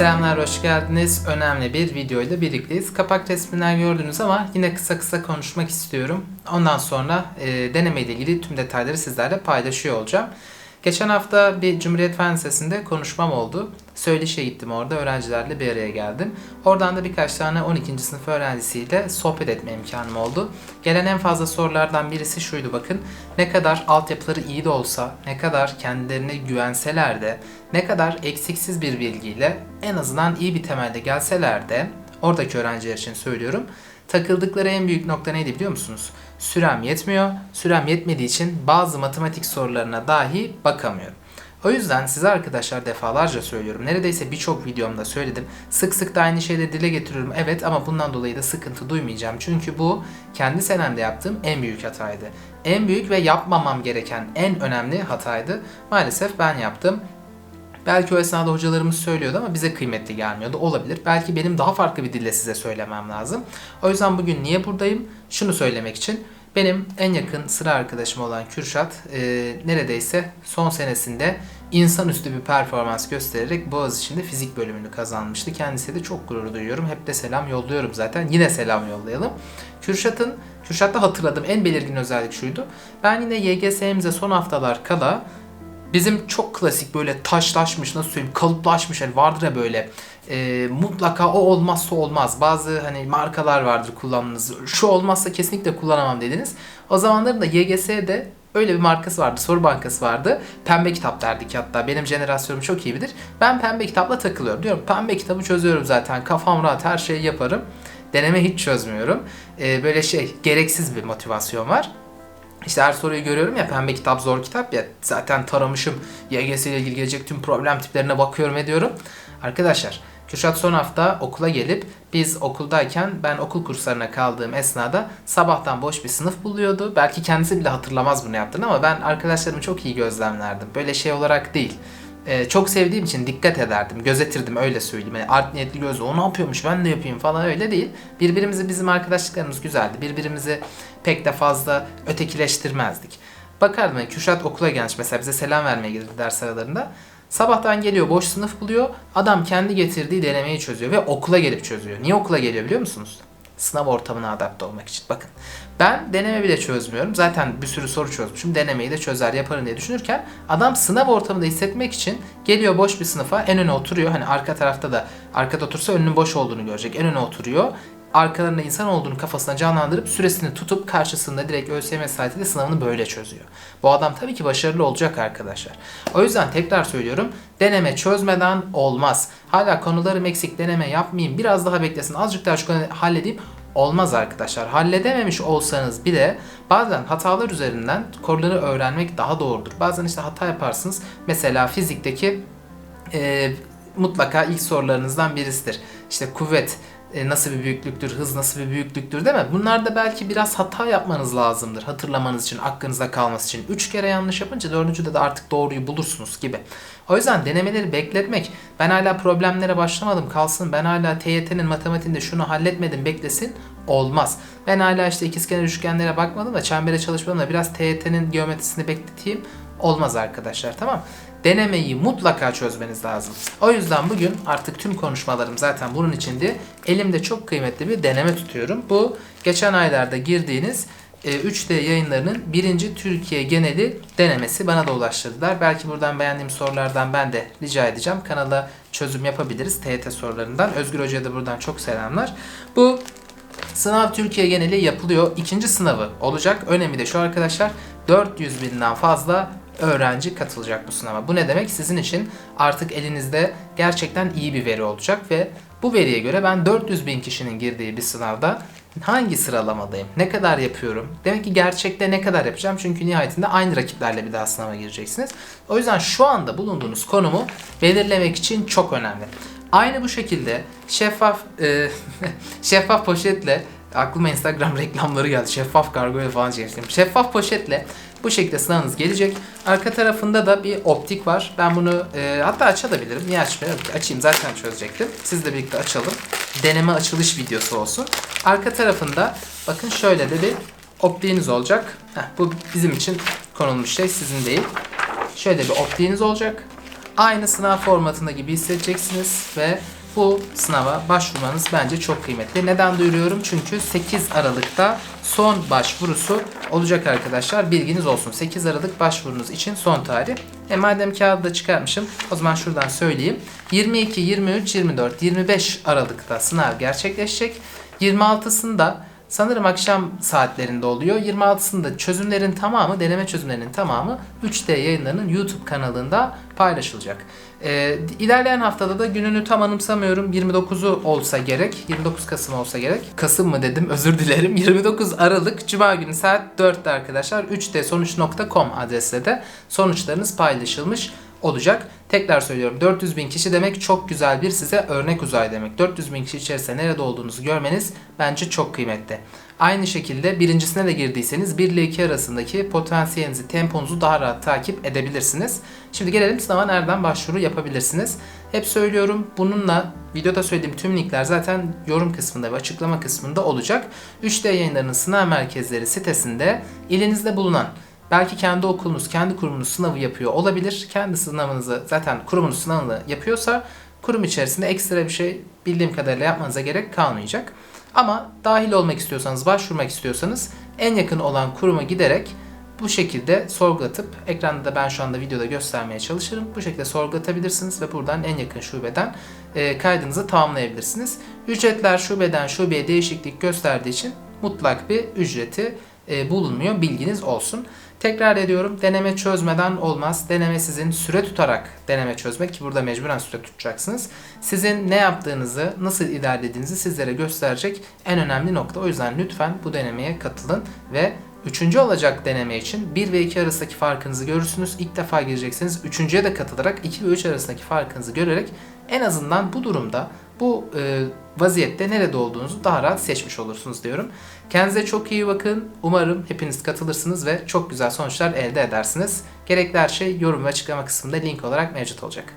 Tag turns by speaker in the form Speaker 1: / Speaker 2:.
Speaker 1: Selamlar, hoş geldiniz. Önemli bir videoyla birlikteyiz. Kapak resminden gördünüz ama yine kısa kısa konuşmak istiyorum. Ondan sonra e, deneme ile ilgili tüm detayları sizlerle paylaşıyor olacağım. Geçen hafta bir Cumhuriyet Fen Lisesi'nde konuşmam oldu. Söyleşe gittim orada, öğrencilerle bir araya geldim. Oradan da birkaç tane 12. sınıf öğrencisiyle sohbet etme imkanım oldu. Gelen en fazla sorulardan birisi şuydu bakın. Ne kadar altyapıları iyi de olsa, ne kadar kendilerine güvenseler de, ne kadar eksiksiz bir bilgiyle en azından iyi bir temelde gelseler de, oradaki öğrenciler için söylüyorum, takıldıkları en büyük nokta neydi biliyor musunuz? Sürem yetmiyor. Sürem yetmediği için bazı matematik sorularına dahi bakamıyorum. O yüzden size arkadaşlar defalarca söylüyorum. Neredeyse birçok videomda söyledim. Sık sık da aynı şeyleri dile getiriyorum. Evet ama bundan dolayı da sıkıntı duymayacağım. Çünkü bu kendi senemde yaptığım en büyük hataydı. En büyük ve yapmamam gereken en önemli hataydı. Maalesef ben yaptım. Belki o esnada hocalarımız söylüyordu ama bize kıymetli gelmiyordu. Olabilir. Belki benim daha farklı bir dille size söylemem lazım. O yüzden bugün niye buradayım? Şunu söylemek için. Benim en yakın sıra arkadaşım olan Kürşat e, neredeyse son senesinde insanüstü bir performans göstererek Boğaziçi'nde fizik bölümünü kazanmıştı. Kendisi de çok gurur duyuyorum. Hep de selam yolluyorum zaten. Yine selam yollayalım. Kürşat'ın, Kürşat'ta hatırladığım en belirgin özellik şuydu. Ben yine YGS'mize son haftalar kala bizim çok klasik böyle taşlaşmış nasıl söyleyeyim kalıplaşmış hani vardır ya böyle e, mutlaka o olmazsa olmaz. Bazı hani markalar vardır kullandığınız. Şu olmazsa kesinlikle kullanamam dediniz. O zamanların da YGS'de öyle bir markası vardı. Soru bankası vardı. Pembe kitap derdik hatta. Benim jenerasyonum çok iyi bilir. Ben pembe kitapla takılıyorum. Diyorum pembe kitabı çözüyorum zaten. Kafam rahat her şeyi yaparım. Deneme hiç çözmüyorum. E, böyle şey gereksiz bir motivasyon var. İşte her soruyu görüyorum ya pembe kitap zor kitap ya zaten taramışım YGS ile ilgili gelecek tüm problem tiplerine bakıyorum ediyorum. Arkadaşlar Kürşat son hafta okula gelip biz okuldayken ben okul kurslarına kaldığım esnada sabahtan boş bir sınıf buluyordu. Belki kendisi bile hatırlamaz bunu yaptığını ama ben arkadaşlarımı çok iyi gözlemlerdim. Böyle şey olarak değil. Ee, çok sevdiğim için dikkat ederdim, gözetirdim öyle söyleyeyim. Yani art niyetli gözle o ne yapıyormuş ben de yapayım falan öyle değil. Birbirimizi bizim arkadaşlıklarımız güzeldi. Birbirimizi pek de fazla ötekileştirmezdik. Bakardım yani Kürşat okula gelmiş mesela bize selam vermeye gelirdi ders aralarında. Sabahtan geliyor boş sınıf buluyor. Adam kendi getirdiği denemeyi çözüyor ve okula gelip çözüyor. Niye okula geliyor biliyor musunuz? Sınav ortamına adapte olmak için. Bakın ben deneme bile çözmüyorum. Zaten bir sürü soru çözmüşüm. Denemeyi de çözer yaparım diye düşünürken adam sınav ortamında hissetmek için geliyor boş bir sınıfa en öne oturuyor. Hani arka tarafta da arkada otursa önünün boş olduğunu görecek. En öne oturuyor arkalarında insan olduğunu kafasına canlandırıp süresini tutup karşısında direkt ÖSYM saatiyle sınavını böyle çözüyor. Bu adam tabii ki başarılı olacak arkadaşlar. O yüzden tekrar söylüyorum deneme çözmeden olmaz. Hala konularım eksik deneme yapmayayım biraz daha beklesin azıcık daha şu konuyu halledeyim olmaz arkadaşlar. Halledememiş olsanız bile bazen hatalar üzerinden konuları öğrenmek daha doğrudur. Bazen işte hata yaparsınız. Mesela fizikteki e, mutlaka ilk sorularınızdan birisidir. İşte kuvvet e, nasıl bir büyüklüktür, hız nasıl bir büyüklüktür değil mi? Bunlar da belki biraz hata yapmanız lazımdır hatırlamanız için, aklınızda kalması için. Üç kere yanlış yapınca dördüncüde de artık doğruyu bulursunuz gibi. O yüzden denemeleri bekletmek, ben hala problemlere başlamadım kalsın, ben hala TYT'nin matematiğinde şunu halletmedim beklesin olmaz. Ben hala işte ikizkenar üçgenlere bakmadım da çembere çalışmadım da biraz TYT'nin geometrisini bekleteyim olmaz arkadaşlar tamam denemeyi mutlaka çözmeniz lazım. O yüzden bugün artık tüm konuşmalarım zaten bunun içindi. Elimde çok kıymetli bir deneme tutuyorum. Bu geçen aylarda girdiğiniz 3D e, yayınlarının birinci Türkiye geneli denemesi bana da ulaştırdılar. Belki buradan beğendiğim sorulardan ben de rica edeceğim. Kanala çözüm yapabiliriz TYT sorularından. Özgür Hoca'ya da buradan çok selamlar. Bu sınav Türkiye geneli yapılıyor. İkinci sınavı olacak. Önemi de şu arkadaşlar 400 binden fazla öğrenci katılacak bu sınava. Bu ne demek? Sizin için artık elinizde gerçekten iyi bir veri olacak ve bu veriye göre ben 400 bin kişinin girdiği bir sınavda hangi sıralamadayım? Ne kadar yapıyorum? Demek ki gerçekte ne kadar yapacağım? Çünkü nihayetinde aynı rakiplerle bir daha sınava gireceksiniz. O yüzden şu anda bulunduğunuz konumu belirlemek için çok önemli. Aynı bu şekilde şeffaf e, şeffaf poşetle aklıma Instagram reklamları geldi. Şeffaf kargoya falan çektim. Şeffaf poşetle bu şekilde sınavınız gelecek. Arka tarafında da bir optik var. Ben bunu e, hatta açabilirim. Niye açmıyorum Açayım zaten çözecektim. Siz de birlikte açalım. Deneme açılış videosu olsun. Arka tarafında bakın şöyle de bir optiğiniz olacak. Heh, bu bizim için konulmuş şey sizin değil. Şöyle bir optiğiniz olacak. aynı sınav formatında gibi hissedeceksiniz ve bu sınava başvurmanız bence çok kıymetli. Neden duyuruyorum? Çünkü 8 Aralık'ta son başvurusu olacak arkadaşlar. Bilginiz olsun. 8 Aralık başvurunuz için son tarih. E madem kağıdı da çıkarmışım o zaman şuradan söyleyeyim. 22, 23, 24, 25 Aralık'ta sınav gerçekleşecek. 26'sında sanırım akşam saatlerinde oluyor. 26'sında çözümlerin tamamı, deneme çözümlerinin tamamı 3D yayınlarının YouTube kanalında paylaşılacak. Ee, ilerleyen haftada da gününü tam anımsamıyorum. 29'u olsa gerek. 29 Kasım olsa gerek. Kasım mı dedim özür dilerim. 29 Aralık Cuma günü saat 4'te arkadaşlar 3dsonuç.com adresinde de sonuçlarınız paylaşılmış olacak. Tekrar söylüyorum 400 bin kişi demek çok güzel bir size örnek uzay demek. 400 bin kişi içerisinde nerede olduğunuzu görmeniz bence çok kıymetli. Aynı şekilde birincisine de girdiyseniz 1 ile 2 arasındaki potansiyelinizi, temponuzu daha rahat takip edebilirsiniz. Şimdi gelelim sınava nereden başvuru yapabilirsiniz. Hep söylüyorum bununla videoda söylediğim tüm linkler zaten yorum kısmında ve açıklama kısmında olacak. 3D yayınlarının sınav merkezleri sitesinde ilinizde bulunan Belki kendi okulunuz, kendi kurumunuz sınavı yapıyor olabilir. Kendi sınavınızı zaten kurumunuz sınavını yapıyorsa kurum içerisinde ekstra bir şey bildiğim kadarıyla yapmanıza gerek kalmayacak. Ama dahil olmak istiyorsanız, başvurmak istiyorsanız en yakın olan kuruma giderek bu şekilde sorgulatıp ekranda da ben şu anda videoda göstermeye çalışırım. Bu şekilde sorgulatabilirsiniz ve buradan en yakın şubeden e, kaydınızı tamamlayabilirsiniz. Ücretler şubeden şubeye değişiklik gösterdiği için mutlak bir ücreti bulunmuyor. Bilginiz olsun. Tekrar ediyorum deneme çözmeden olmaz. Deneme sizin süre tutarak deneme çözmek ki burada mecburen süre tutacaksınız. Sizin ne yaptığınızı, nasıl ilerlediğinizi sizlere gösterecek en önemli nokta. O yüzden lütfen bu denemeye katılın ve Üçüncü olacak deneme için 1 ve 2 arasındaki farkınızı görürsünüz. İlk defa gireceksiniz. Üçüncüye de katılarak 2 ve 3 arasındaki farkınızı görerek en azından bu durumda bu e, vaziyette nerede olduğunuzu daha rahat seçmiş olursunuz diyorum. Kendinize çok iyi bakın. Umarım hepiniz katılırsınız ve çok güzel sonuçlar elde edersiniz. Gerekli her şey yorum ve açıklama kısmında link olarak mevcut olacak.